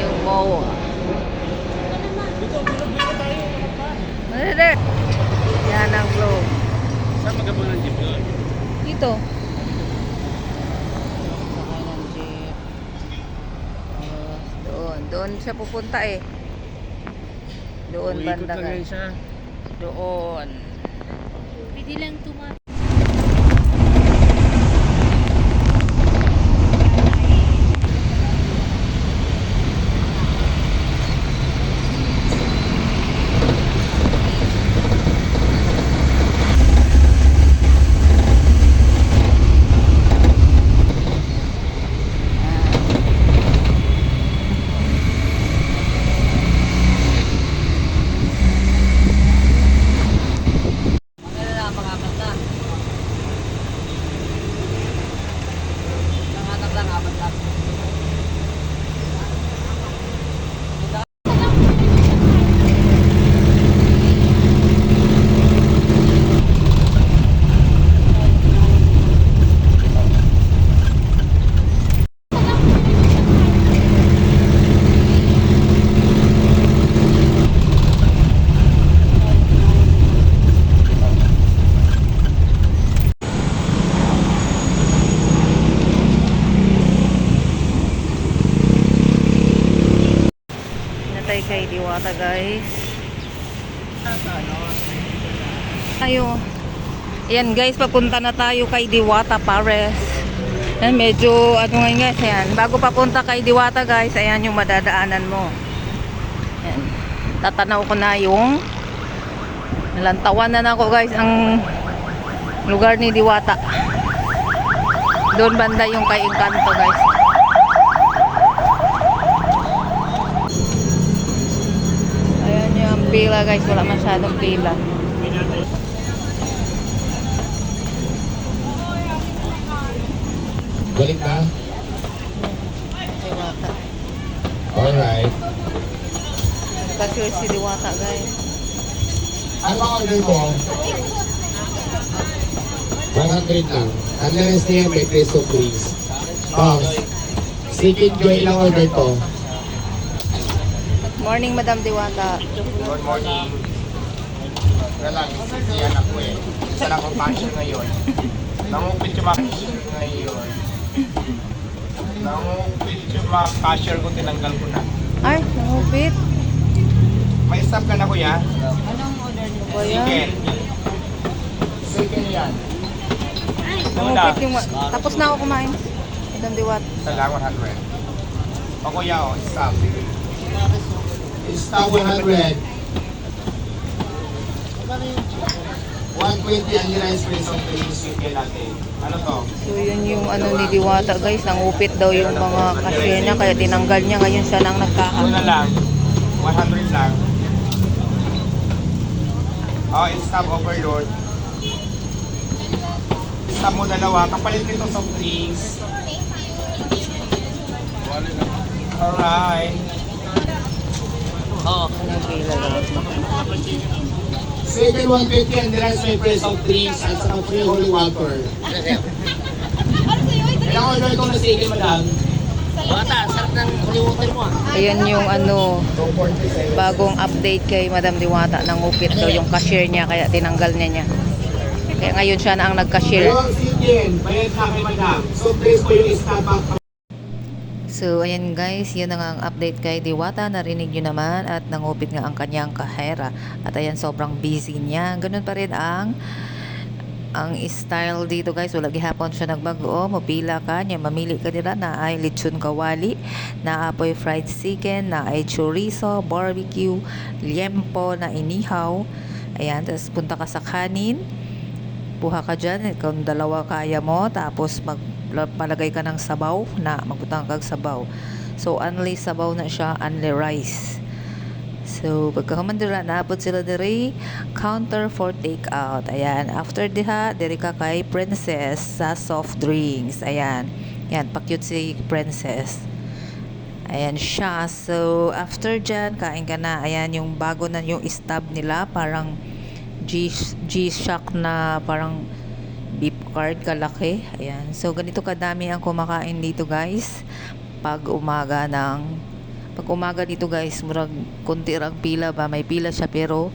yung MOA. Yan ang globe. Saan magabang ng jeep yun? Dito. Doon. Doon siya pupunta eh. Doon banda ka. Doon. Pwede lang tumat. Diwata guys. Tayo. Ayan guys, papunta na tayo kay Diwata Pares. Ayan, medyo ano ngayon guys, ayan. Bago papunta kay Diwata guys, ayan yung madadaanan mo. Ayan. Tatanaw ko na yung nalantawan na ako guys ang lugar ni Diwata. Doon banda yung kay Encanto guys. Pila guys, wala masyadong pila. Balik na? Diwata. Alright. Kasi si Diwata guys. Ano ang order mo? 100 lang. Ang rest na yan, may peso please. Oh, Secret Joy lang order ko. Morning Madam Diwata. Good morning. Wala lang, sisiyan ako eh. Isa lang akong passion ngayon. Nangupit yung mga ngayon. Nangupit yung mga cashier ko, tinanggal ko na. Ay, nangupit. May stop ka na kuya? Anong order yan? Chicken. Chicken yan. Nangupit yung... Tapos na ako kumain. Madam Diwata. Sa lang 100. O kuya o, stop. Stop 100. 120 ang rice place of the chicken natin. Ano to? So yun yung ano ni Diwata guys. Nangupit daw yung mga niya kaya tinanggal niya. Ngayon siya nang Ano na nagkahapon. lang? 100 lang. Oh, stop overload. Stop mo dalawa. Kapalit nito soft drinks. Alright. Oo. Second 150 and the rest may price of drinks at saka free holy water. Ilang order ko na second, madam? Ayan yung ano, 247. bagong update kay Madam Diwata. Nangupit daw yung cashier niya kaya tinanggal niya niya. Kaya ngayon siya na ang chicken, bayad na kay madam. So please po yung stop back So, ayan guys, yun ang update kay Diwata. Narinig nyo naman at nangupit nga ang kanyang kahera. At ayan, sobrang busy niya. Ganun pa rin ang ang style dito guys. Wala gihapon siya nagbago. Mapila ka niya. Mamili ka nila na ay lechon kawali, na apoy fried chicken, na ay chorizo, barbecue, liempo na inihaw. Ayan, tapos punta ka sa kanin. Buha ka dyan, kung dalawa kaya mo, tapos magpalagay ka ng sabaw na magbutang kag sabaw. So, only sabaw na siya, only rice. So, pagkakamandira, naabot sila diri, counter for take-out. Ayan, after diha, diri ka kay Princess sa soft drinks. Ayan, yan, pakyut si Princess. Ayan siya. So, after dyan, kain ka na. Ayan, yung bago na yung stab nila, parang G-Shock na parang beef card kalaki. Ayan. So, ganito kadami ang kumakain dito guys. Pag umaga ng Pag umaga dito guys, murag konti ang pila ba. May pila siya pero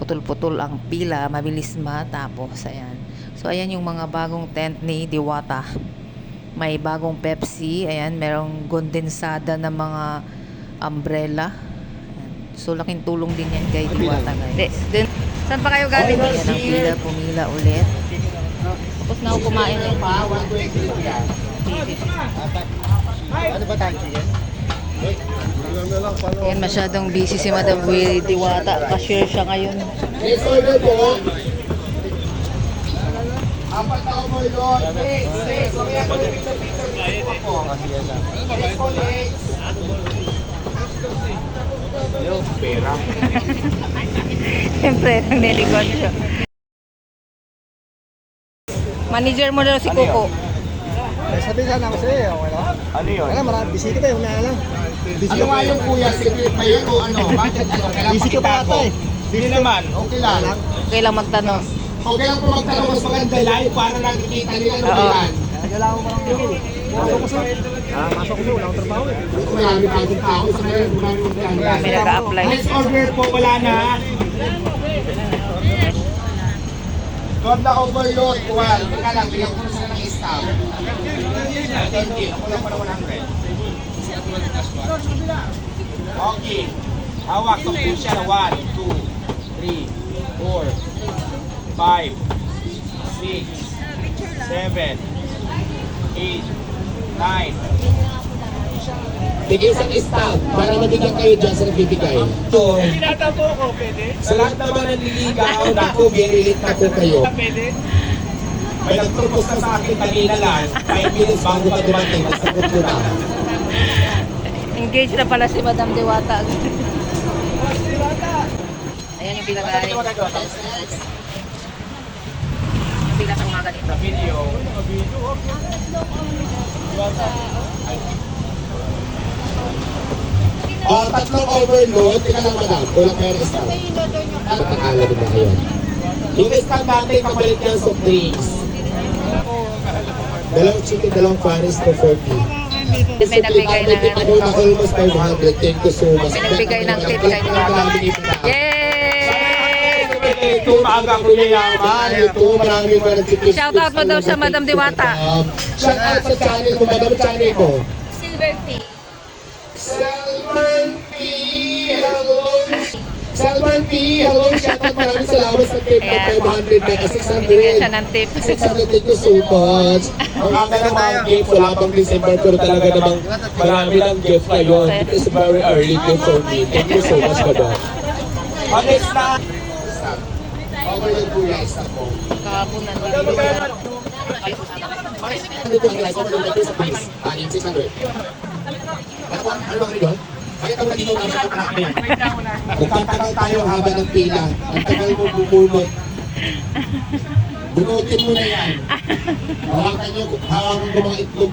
putol-putol ang pila. Mabilis matapos. Ayan. So ayan yung mga bagong tent ni Diwata. May bagong Pepsi. Ayan, merong kondensada na mga umbrella. Ayan. So laking tulong din yan kay Diwata guys. Then, saan pa kayo galing? Ayan ang pila, pumila ulit. Tapos na ako kumain eh. Pa, 120 po yan. Ano ba tayo yan? Ayan, masyadong busy si Madam Willie Diwata. Cashier siya ngayon. Next order po. Apat na overload. Six, six. Mamaya ko yung pizza-pizza po po. Next po, next. Yung pera. Siyempre, ang nelikod siya. Manager mo daw si Coco. Sabi sana ako sa'yo, okay lang? Ano yun? Wala, marami. Busy kita, yung na lang. Busy Ano nga yung kuya? Secret ba yun o ano? Bakit ano? Kailangan Busy ka pa ata eh. Hindi naman. Okay lang. Okay lang magtanong. Okay lang po magtanong mas maganda live para nakikita nila ano Oo. yan. Kaya lang ako parang eh. Pasok ko sa... Ah, pasok ko sa wala akong trabaho eh. Marami tayong tao sa ngayon. Marami tayong May nag-a-apply. Next order po, wala na. God na overload. Well, teka lang, bigyan ko na sila ng staff. Thank you. Ako lang para 100. Okay. Hawak po siya. 1, 2, 3, 4, 5, 6, 7, 8, 9, Bigay sa staff para mabigyan kayo dyan sa nagbibigay. So, Tinatapo ko, pwede? sa lahat naman ng nililigaw, naku, very late na po kayo. Pwede? May nagpropose na sa akin kanina lang, 5 minutes bago pa dumating, nagsagot ko na. Engage na pala si Madam Diwata. Ayan yung pinakain. Yung pinaka umaga dito. Sa video, Oh, tatlong overload. Teka lang, madam. Wala kayo ng staff. Nakakala din ba kayo? Yung staff natin, kapalit niya soft drinks. Dalawang chicken, dalawang pares to 40. May nagbigay na na almost 500. Thank you so much. May nagbigay ng tip kay Diwata. Yay! Ito maaga ko yayaman. Ito marami pa nagtitip. Shoutout mo daw sa Madam Diwata. Shout out sa channel mo, Madam channel mo. Silver pay. P. Hello. Shout out maraming salamat sa tip ng Ayan. 500 na Bigyan siya 600. ng tip. 600, thank you so much. Ang aga ng mga gift, wala pang December, pero talaga namang marami lang gift ngayon. It is very early gift for me. Thank you so much, madam. Oh, next na. Okay lang po yung stop po. Kahapon na Ano ang guys? Ano ang sa price? Ah, yung 600. Ano? Ano bang rin Kaya ito dito na sa panak na yan. Nagtatagal tayo haba ng pila. Ang tagal mo bumulot. Bunutin mo na yan. Hawakan nyo, hawakan ko mga itlog.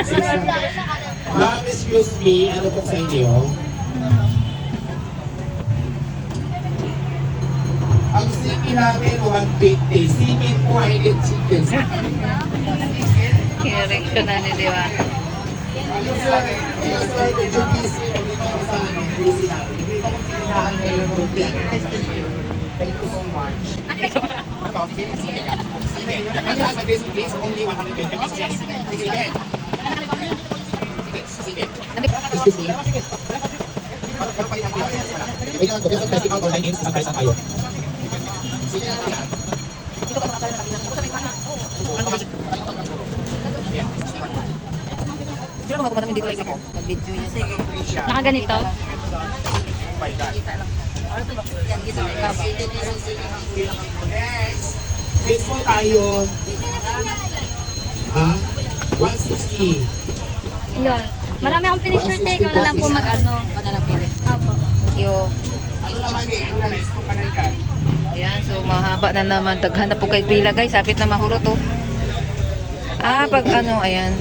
Sige. Ma'am, excuse me, ano po sa inyo? Ang sipin namin, 150. Sipin po, hindi chicken. Kireksyon na ni Diwata. Thank you so much. Please, only 120 pesos. Sige, sige. Sige, sige. Wait lang, kasi sa festival online games, isang tayo. Sige sige. Sino mga kumadami dito like ako? Nag-video niya. Sige. Nakaganito? Next. Next po tayo. Ha? 160. Yun. Marami akong tayo. Ikaw na lang po mag-ano. Apo. Yo. Ano naman eh? Ano na next po ka na yan? Ayan, so mahaba na naman. Daghan na po kay pila guys. Sapit na mahuro to. Ah, pag ano, ayan.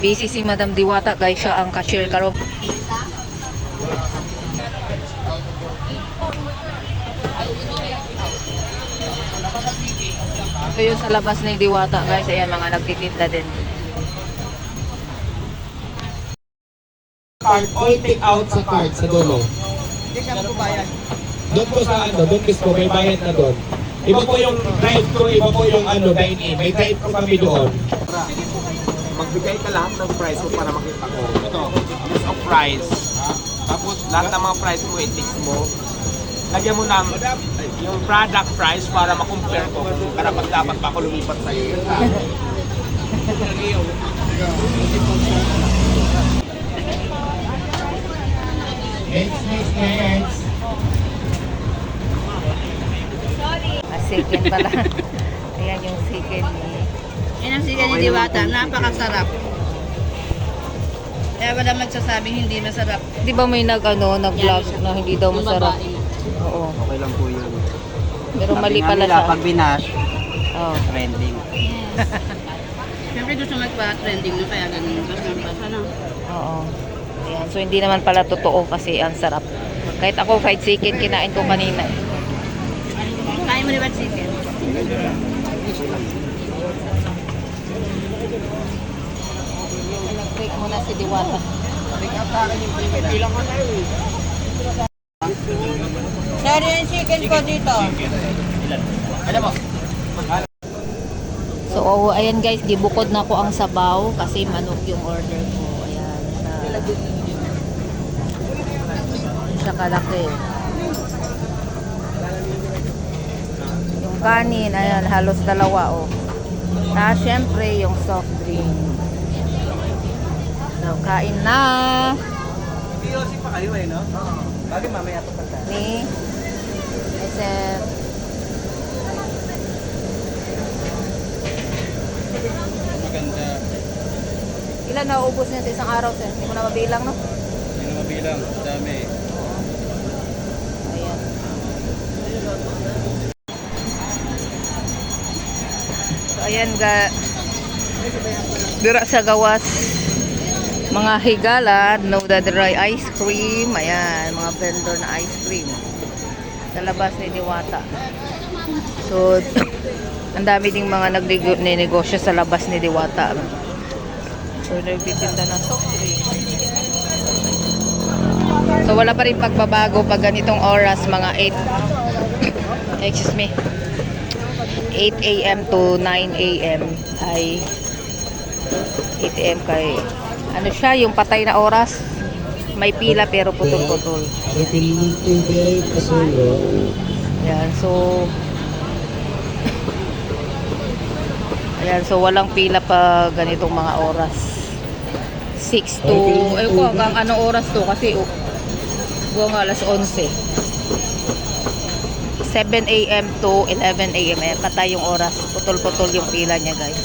Busy si Madam Diwata guys. Siya ang cashier karon. Ito yung sa labas ni Diwata guys. Ayan, mga nagtitinda din. cart or take out sa cart sa dulo. Doon po sa ano, doon mismo, may bayad na doon. Iba po yung drive-thru, iba po yung ano, dine-in. May drive-thru kami doon. Magbigay ka lahat ng price mo para makita ko. Ito, list of price. Tapos lahat ng mga price mo, i-tick mo. Lagyan mo ng yung product price para ma-compare ko kung karapat dapat pa ako lumipat sa iyo. Next, next, next. Ah, second pala. Ayan yung second. Yan ang siya ni Diwata. Napakasarap. Kaya wala magsasabing hindi masarap. Di ba may nag, ano, nag-vlog na hindi daw masarap? Oo. Okay lang po yun. Pero Sabi mali nga pala nila, siya. Pag binash, Oo. trending. Siyempre gusto magpa-trending no, kaya ganun. Basta basta na. Oo. Ayan. So, hindi naman pala totoo kasi ang sarap. Kahit ako, fried chicken, kinain ko kanina. eh. Kaya mo rin ba chicken? Muna si Diwata. Sorry yung chicken ko dito. So, oh, ayan guys, gibukod na ko ang sabaw kasi manok yung order ko. Ayan. Siya kalaki. Yung kanin, ayan, halos dalawa, oh. Ah, syempre, yung soft drink. So, kain na. Seriously pa kayo eh, no? Bakit mamaya ito pagka? Ni, said, Maganda. ilan na ubos niya sa isang araw, sir? Hindi mo na mabilang, no? Hindi na mabilang. Dami. Ayan. So, ayan ga dira sa gawas mga higala no the dry ice cream ayan mga vendor na ice cream sa labas ni Diwata so ang dami ding mga nagnegosyo sa labas ni Diwata so nagtitinda ng soft drink So wala pa rin pagbabago pag ganitong oras mga 8 excuse me 8 a.m. to 9 a.m. ay 8 a.m. kay ano siya yung patay na oras may pila pero putol-putol. Ayan, so Ayan, so walang pila pa ganitong mga oras 6 to eh ko hanggang anong oras to kasi oh, buwang alas 11 7 a.m. to 11 a.m. Ayan, patay yung oras. Putol-putol yung pila niya, guys.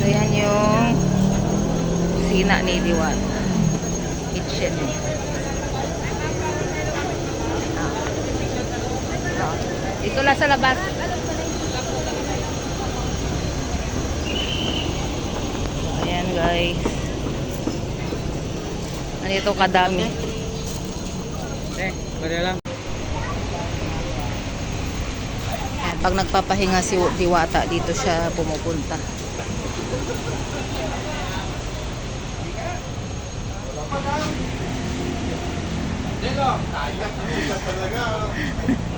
So, yan yung sina ni Diwan. Kitchen. Ah. Ah. Dito lang sa labas. So, ayan guys. Ganito kadami. Eh, lang. Pag nagpapahinga si Diwata, dito siya pumupunta.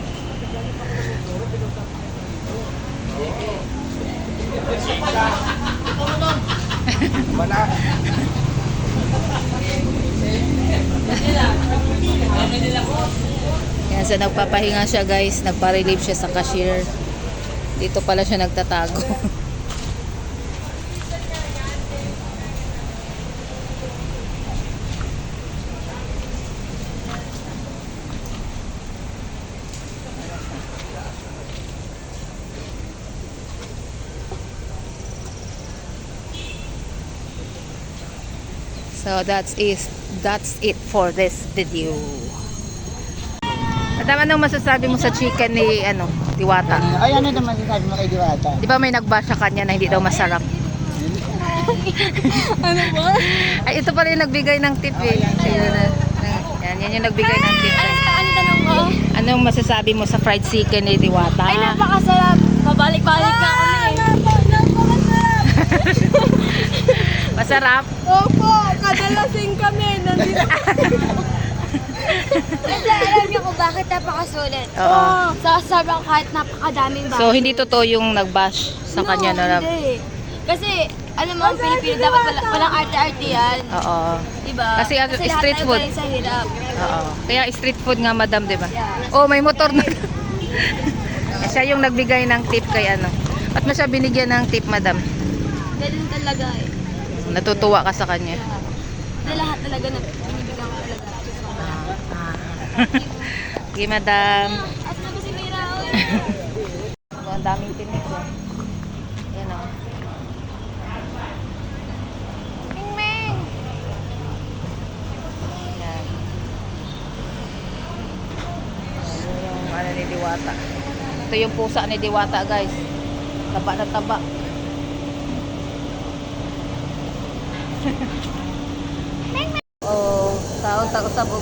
Yan, so nagpapahinga siya guys, nagpa-relieve siya sa cashier. Dito pala siya nagtatago. So that's is that's it for this video. At ano masasabi mo sa chicken ni ano Diwata. Ay, ano naman sinasabi mo kay Diwata? Di ba may nagbash sa kanya na hindi daw masarap? Ano ba? Ay, ito pala yung nagbigay ng tip eh. Ayun na. Yan, yan yung nagbigay ng tip. Ano, ano tanong ko? Anong masasabi mo sa fried chicken ni Diwata? Ay, napakasarap. Pabalik-balik ka kami. Napakasarap. Masarap? Opo, kadalasing kami. Nandito. Kasi alam niyo kung bakit napakasulit. Oo. Sa sobrang kahit napakadaming bahay. So, hindi totoo yung nagbash sa kanya na hindi. Kasi, alam mo, ang Pilipino dapat wala, walang arte-arte yan. Oo. Diba? Kasi, ano, lahat street tayo food. galing sa hirap. Oo. Kaya street food nga, madam, di ba? Oh, may motor na. siya yung nagbigay ng tip kay ano. At mo siya binigyan ng tip, madam? Ganun talaga eh. Natutuwa ka sa kanya. Talaga na binibigyan ko talaga. Okay, madam. At na si Mira? Oh, ang daming tinik oh. Yan oh. Ming-ming! Yan. Yan yung ano ni Diwata. Ito yung pusa ni Diwata, guys. Taba na taba. oh, taon ta usab og